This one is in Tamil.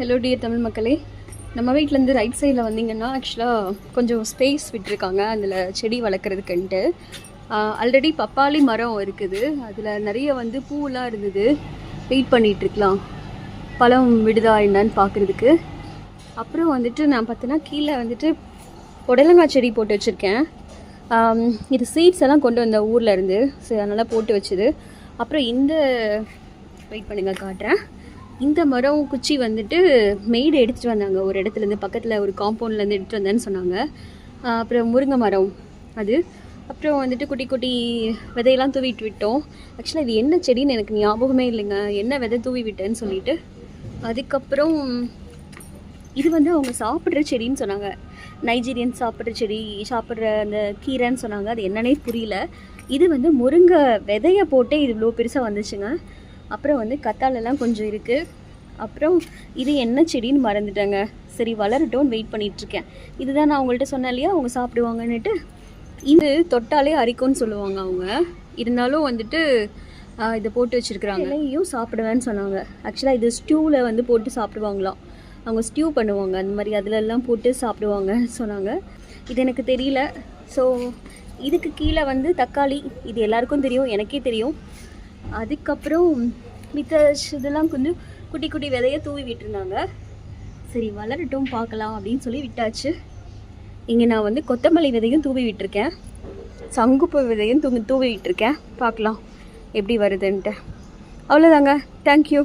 ஹலோ டியர் தமிழ் மக்களே. நம்ம வீட்டிலேருந்து ரைட் சைடில் வந்தீங்கன்னா ஆக்சுவலாக கொஞ்சம் ஸ்பேஸ் விட்டுருக்காங்க அதில் செடி வளர்க்குறதுக்குன்ட்டு. ஆல்ரெடி பப்பாளி மரம் இருக்குது. அதில் நிறைய வந்து பூவெலாம் இருந்தது. வெயிட் பண்ணிகிட்ருக்கலாம் பழம் விடுதா என்னன்னு பார்க்குறதுக்கு அப்புறம் வந்துட்டு நான் பார்த்தேன்னா கீழே வந்துட்டு புடலங்காய் செடி போட்டு வச்சுருக்கேன். இது சீட்ஸ் எல்லாம் கொண்டு வந்த ஊரில் இருந்து. ஸோ அதனால் போட்டு வச்சுது. அப்புறம் இந்த வெயிட் பண்ணுங்கள் காட்டுறேன். இந்த மரம் குச்சி வந்துட்டு மெய்டு எடுத்துகிட்டு வந்தாங்க. ஒரு இடத்துலேருந்து பக்கத்தில் ஒரு காம்பவுண்ட்லேருந்து எடுத்துகிட்டு வந்தேன்னு சொன்னாங்க. அப்புறம் முருங்கை மரம் அது. அப்புறம் வந்துட்டு குட்டி குட்டி விதையெல்லாம் தூவிட்டு விட்டோம். ஆக்சுவலாக இது என்ன செடின்னு எனக்கு ஞாபகமே இல்லைங்க. என்ன விதை தூவி விட்டேன்னு சொல்லிட்டு. அதுக்கப்புறம் இது வந்து அவங்க சாப்பிட்ற செடின்னு சொன்னாங்க. நைஜீரியன் சாப்பிட்ற செடி சாப்பிட்ற அந்த கீரைன்னு சொன்னாங்க. அது என்னன்னே புரியல. இது வந்து முருங்கை விதையை போட்டே இது இவ்வளோ பெருசாக வந்துச்சுங்க. அப்புறம் வந்து கத்தாலெல்லாம் கொஞ்சம் இருக்குது அப்புறம் இது என்ன செடின்னு மறந்துட்டேங்க. சரி வளரட்டும்னு வெயிட் பண்ணிகிட்ருக்கேன் இதுதான் நான் அவங்கள்ட்ட சொன்னேன் இல்லையா? அவங்க சாப்பிடுவாங்கன்னுட்டு. இது தொட்டாலே அரிக்கும்னு சொல்லுவாங்க அவங்க. இருந்தாலும் வந்துட்டு இதை போட்டு வச்சுருக்குறாங்க. இலையும் சாப்பிடுவேன்னு சொன்னாங்க. ஆக்சுவலாக இது ஸ்டூவில் வந்து போட்டு சாப்பிடுவாங்களாம். அவங்க ஸ்டியூ பண்ணுவாங்க. அந்த மாதிரி அதிலெல்லாம் போட்டு சாப்பிடுவாங்க சொன்னாங்க. இது எனக்கு தெரியல. ஸோ இதுக்கு கீழே வந்து தக்காளி. இது எல்லாருக்கும் தெரியும். எனக்கே தெரியும். அதுக்கப்புறம் மித்த இதெல்லாம் கொஞ்சம் குட்டி குட்டி விதைய தூவி விட்டுருந்தாங்க. சரி வளரட்டும் பார்க்கலாம் அப்படின்னு சொல்லி விட்டாச்சு. இங்கே நான் வந்து கொத்தமல்லி விதையும் தூவி விட்டுருக்கேன். சங்குப்பூ விதையும் தூவி தூவி விட்டுருக்கேன். பார்க்கலாம் எப்படி வருதுன்ட்டு. அவ்வளோதாங்க தேங்க்யூ